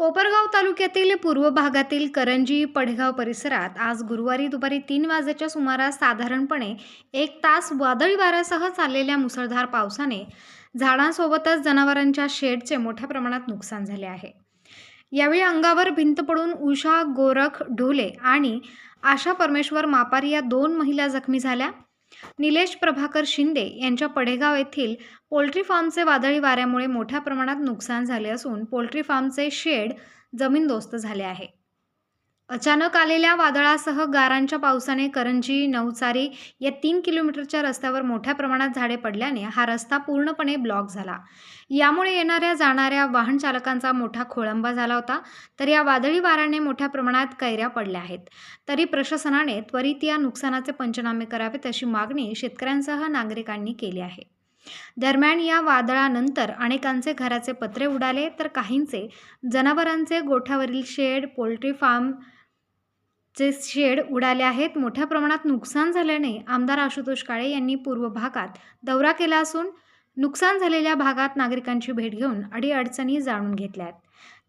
कोपरगाव तालुक्यातील पूर्व भागातील करंजी पडगाव परिसरात आज गुरुवारी दुपारी तीन वाजेच्या सुमारास साधारणपणे एक तास वादळी वाऱ्यासह चाललेल्या मुसळधार पावसाने झाडांसोबतच जनावरांच्या शेडचे मोठ्या प्रमाणात नुकसान झाले आहे. यावेळी अंगावर भिंत पडून उषा गोरख ढोले आणि आशा परमेश्वर मापारी या दोन महिला जखमी झाल्या. निलेश प्रभाकर शिंदे यांच्या पडेगाव येथील पोल्ट्री फार्मचे वादळी वाऱ्यामुळे मोठ्या प्रमाणात नुकसान झाले असून पोल्ट्री फार्मचे शेड जमीनदोस्त झाले आहे. अचानक आलेल्या वादळासह गारांच्या पावसाने करंजी नवचारी या तीन किलोमीटरच्या रस्त्यावर मोठ्या प्रमाणात झाडे पडल्याने हा रस्ता पूर्णपणे ब्लॉक झाला. यामुळे येणाऱ्या जाणाऱ्या वाहन चालकांचा मोठा खोळंबा झाला होता तर या वादळी वाऱ्याने मोठ्या प्रमाणात कैऱ्या पडल्या आहेत. तरी प्रशासनाने त्वरित या नुकसानाचे पंचनामे करावेत अशी मागणी शेतकऱ्यांसह नागरिकांनी केली आहे. दरम्यान या वादळानंतर अनेकांचे घराचे पत्रे उडाले तर काहींचे जनावरांचे गोठ्यावरील शेड पोल्ट्री फार्म चे शेड उडाले आहेत. मोठ्या प्रमाणात नुकसान झाल्याने आमदार आशुतोष काळे यांनी पूर्व भागात दौरा केला असून नुकसान झालेल्या भागात नागरिकांची भेट घेऊन अडीअडचणी जाणून घेतल्या आहेत.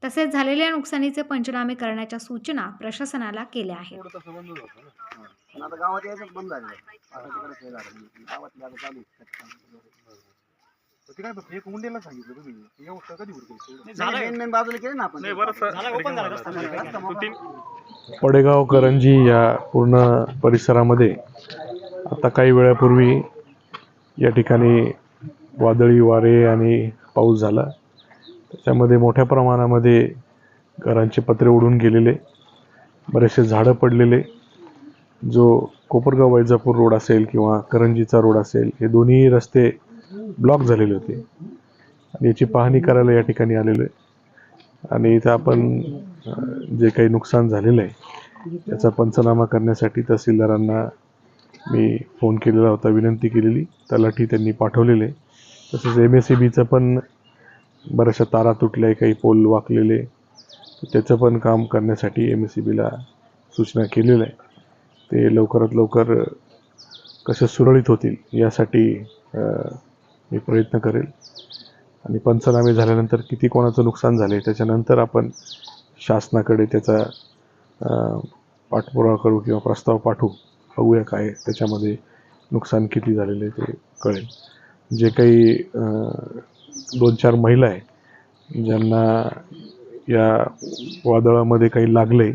तसेच झालेल्या नुकसानीचे पंचनामे करण्याच्या सूचना प्रशासनाला केल्या आहेत. आता गावात बंद झाले. ते काय एक सांगितलं तुम्ही. कधी मेन मेन बाजूला केलं ना आपण. नाही पडेगाव करंजी या पूर्ण परिसरामध्ये आता काही वेळापूर्वी या ठिकाणी वादळी वारे आणि पाऊस झाला. त्याच्यामध्ये मोठ्या प्रमाणामध्ये घरांचे पत्रे उडून गेलेले बरेचसे झाडं पडलेले. जो कोपरगाव वैजापूर रोड असेल किंवा करंजीचा रोड असेल हे दोन्ही रस्ते ब्लॉक झालेले होते. आणि याची पाहणी करायला या ठिकाणी आलेलो आहे. आणि इथं आपण जे काही नुकसान झालेलं आहे त्याचा पंचनामा करण्यासाठी तहसीलदारांना मी फोन केलेला होता विनंती केलेली. तलाठी त्यांनी पाठवलेले. तसंच एम एस सी बीचं पण बऱ्याचशा तारा तुटल्या आहे काही पोल वाकलेले. त्याचं पण काम करण्यासाठी एम एस सी बीला सूचना केलेल्या आहे ते लवकरात लवकर कसे सुरळीत होतील यासाठी मी प्रयत्न करेल. आणि पंचनामे झाल्यानंतर किती कोणाचं नुकसान झाले त्याच्यानंतर आपण शासनाकडे त्याचा पाठपुरावा करू किंवा प्रस्ताव पाठवू. बघूया काय त्याच्यामध्ये नुकसान किती झालेलं आहे ते कळेल. जे काही दोन चार महिला आहे ज्यांना या वादळामध्ये काही लागलं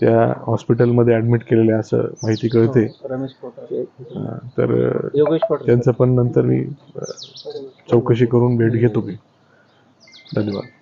त्या हॉस्पिटलमध्ये ॲडमिट केलेल्या असं माहिती कळते. अं, तर त्यांचं पण नंतर मी चौकशी करून भेट घेतो मी. धन्यवाद.